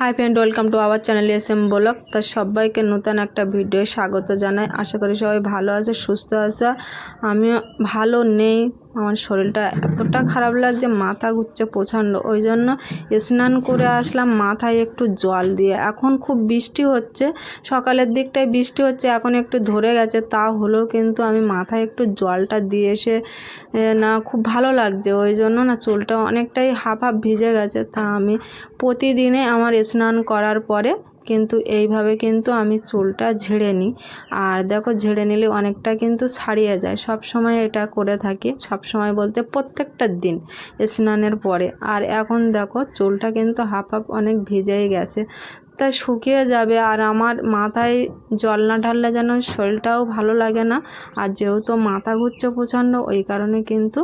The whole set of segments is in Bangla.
Hi friend welcome to our channel S M blog তার সবাইকে নতুন একটা ভিডিও স্বাগত জানাই। আশা করি সবাই ভালো আছে, সুস্থ আছে। আমিও ভালো নেই। আমার শরীরটা এতটা খারাপ লাগছে, মাথা ঘুরছে প্রচণ্ড। ওই জন্য স্নান করে আসলাম, মাথায় একটু জল দিয়ে। এখন খুব বৃষ্টি হচ্ছে, সকালের দিকটায় বৃষ্টি হচ্ছে, এখন একটু ধরে গেছে, তা হলেও কিন্তু আমি মাথায় একটু জলটা দিয়ে এসে না, খুব ভালো লাগছে। ওই জন্য না চুলটা অনেকটাই হাফ হাফ ভিজে গেছে, তা আমি প্রতিদিনে আমার স্নান করার পরে কিন্তু এইভাবে কিন্তু আমি চুলটা ঝেড়ে নিই। আর দেখো ঝেড়ে নিলে অনেকটা কিন্তু ছাড়িয়ে যায়। সব সময় এটা করে থাকি, সব সময় বলতে প্রত্যেকটা দিন স্নানের পরে। আর এখন দেখো চুলটা কিন্তু হাফ হাফ অনেক ভিজেই গেছে। তা শুকিয়ে যাবে আর আমার মাথায় জল না ঢাললে যেন শরীরটাও ভালো লাগে না। আর যেহেতু মাথা ঘুরছে প্রচণ্ড ওই কারণে কিন্তু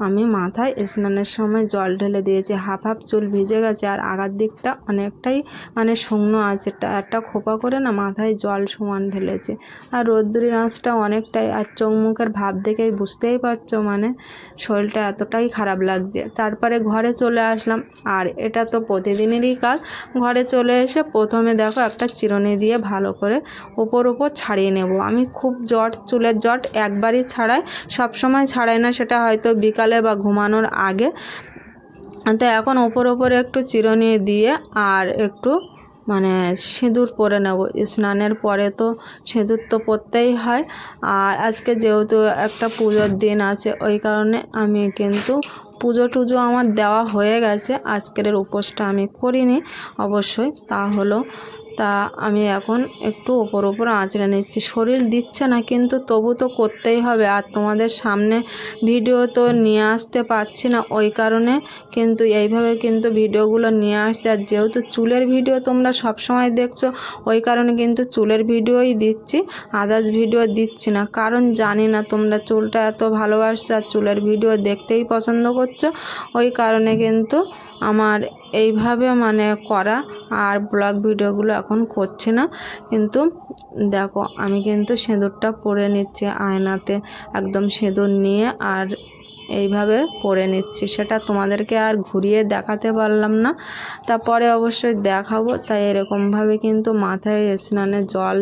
আমি মাথায় স্নানের সময় জল ঢেলে দিয়েছি। হাফ হাফ চুল ভিজে গেছে আর আগার দিকটা অনেকটাই মানে শুকনো আছে। একটা খোপা করে না মাথায় জল সমান ঢেলেছে। আর রোদ্দুরির আঁচটা অনেকটাই আর চোখ মুখের ভাব দেখেই বুঝতেই পারছ মানে শরীরটা এতটাই খারাপ লাগছে। তারপরে ঘরে চলে আসলাম। আর এটা তো প্রতিদিনেরই কাজ। ঘরে চলে এসে প্রথমে দেখো একটা চিরুনি দিয়ে ভালো করে ওপর ওপর ছাড়িয়ে নেব। আমি খুব জট, চুলের জট একবারই ছাড়াই সব সময় ছাড়াই না। সেটা হয়তো বিকালে বা ঘুমানোর আগে। তো এখন ওপর ওপরে একটু চিরুনি দিয়ে আর একটু মানে সিঁদুর পরে নেব। স্নানের পরে তো সিঁদুর তো পরতেই হয়। আর আজকে যেহেতু একটা পুজোর দিন আছে, ওই কারণে আমি কিন্তু পুজো টুজো আমার দেওয়া হয়ে গেছে। আজকের উপোসটা আমি করিনি অবশ্যই। তা হলো তা আমি এখন একটু ওপর ওপর আঁচড়ে নিচ্ছি। শরীর দিচ্ছে না, কিন্তু তবু তো করতেই হবে। আর তোমাদের সামনে ভিডিও তো নিয়ে আসতে পারছি না ওই কারণে, কিন্তু এইভাবে কিন্তু ভিডিওগুলো নিয়ে আসছে। আর যেহেতু চুলের ভিডিও তোমরা সব সময় দেখছ, ওই কারণে কিন্তু চুলের ভিডিওই দিচ্ছি আদার্স ভিডিও দিচ্ছি না। কারণ জানি না তোমরা চুলটা এত ভালোবাসছো আর চুলের ভিডিও দেখতেই পছন্দ করছ। ওই কারণে কিন্তু আমার এইভাবে মানে করা আর ব্লগ ভিডিওগুলো এখন করছি না। কিন্তু দেখো, আমি কিন্তু সিঁদুরটা পরে নিচ্ছি আয়নাতে, একদম সিঁদুর নিয়ে আর এইভাবে পরে নিচ্ছি। সেটা তোমাদেরকে আর ঘুরিয়ে দেখাতে পারলাম না। তারপরে অবশ্যই দেখাবো। তাই এরকমভাবে কিন্তু মাথায় স্নানে জল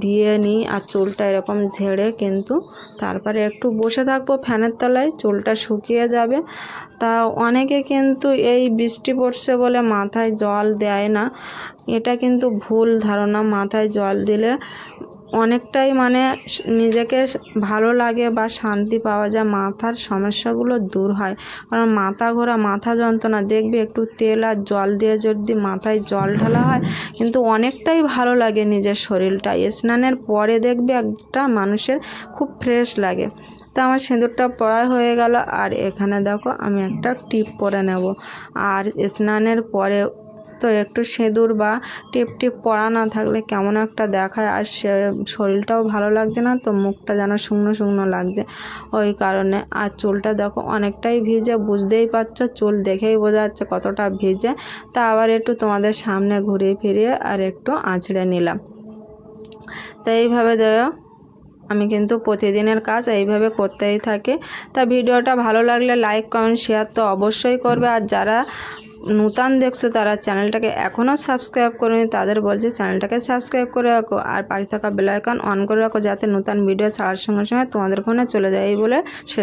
দিয়ে নিই আর চুলটা এরকম ঝেড়ে কিন্তু তারপরে একটু বসে থাকব ফ্যানের তলায়, চুলটা শুকিয়ে যাবে। তা অনেকে কিন্তু এই বৃষ্টি পড়ছে বলে মাথায় জল দেয় না। এটা কিন্তু ভুল ধারণা। মাথায় জল দিলে অনেকটাই মানে নিজেকে ভালো লাগে বা শান্তি পাওয়া যায়, মাথার সমস্যাগুলো দূর হয়। কারণ মাথা ঘোরা, মাথা যন্ত্রণা, দেখবে একটু তেল আর জল দিয়ে যদি মাথায় জল ঢালা হয়, কিন্তু অনেকটাই ভালো লাগে নিজের শরীরটা। স্নানের পরে দেখবে একটা মানুষের খুব ফ্রেশ লাগে। তা আমার সিঁদুরটা পরা হয়ে গেল, আর এখানে দেখো আমি একটা টিপ পরে নেব। আর স্নানের পরে তো একটু সিঁদুর বা টিপ টিপ পরা না থাকলে কেমন একটা দেখায়। আর সে শরীরটাও ভালো লাগছে না তো মুখটা যেন শুকনো শুকনো লাগছে। ওই কারণে আর চুলটা দেখো অনেকটাই ভিজে, বুঝতেই পারছ? চুল দেখেই বোঝা যাচ্ছে কতটা ভিজে। তা আবার একটু তোমাদের সামনে ঘুরিয়ে ফিরিয়ে আর একটু আঁচড়ে নিলাম। তো এইভাবে দেখো, আমি কিন্তু প্রতিদিনের কাজ এইভাবে করতেই থাকি। তা ভিডিওটা ভালো লাগলে লাইক কমেন্ট শেয়ার তো অবশ্যই করবে। আর যারা নূতন দেখছ তারা চ্যানেলটাকে এখনও সাবস্ক্রাইব করেনি, তাদের বলছে চ্যানেলটাকে সাবস্ক্রাইব করে রাখো আর পাশে থাকা বেল আইকন অন করে রাখো যাতে নতুন ভিডিও ছাড়ার সঙ্গে সঙ্গে তোমাদের ফোনে চলে যায় এই বলে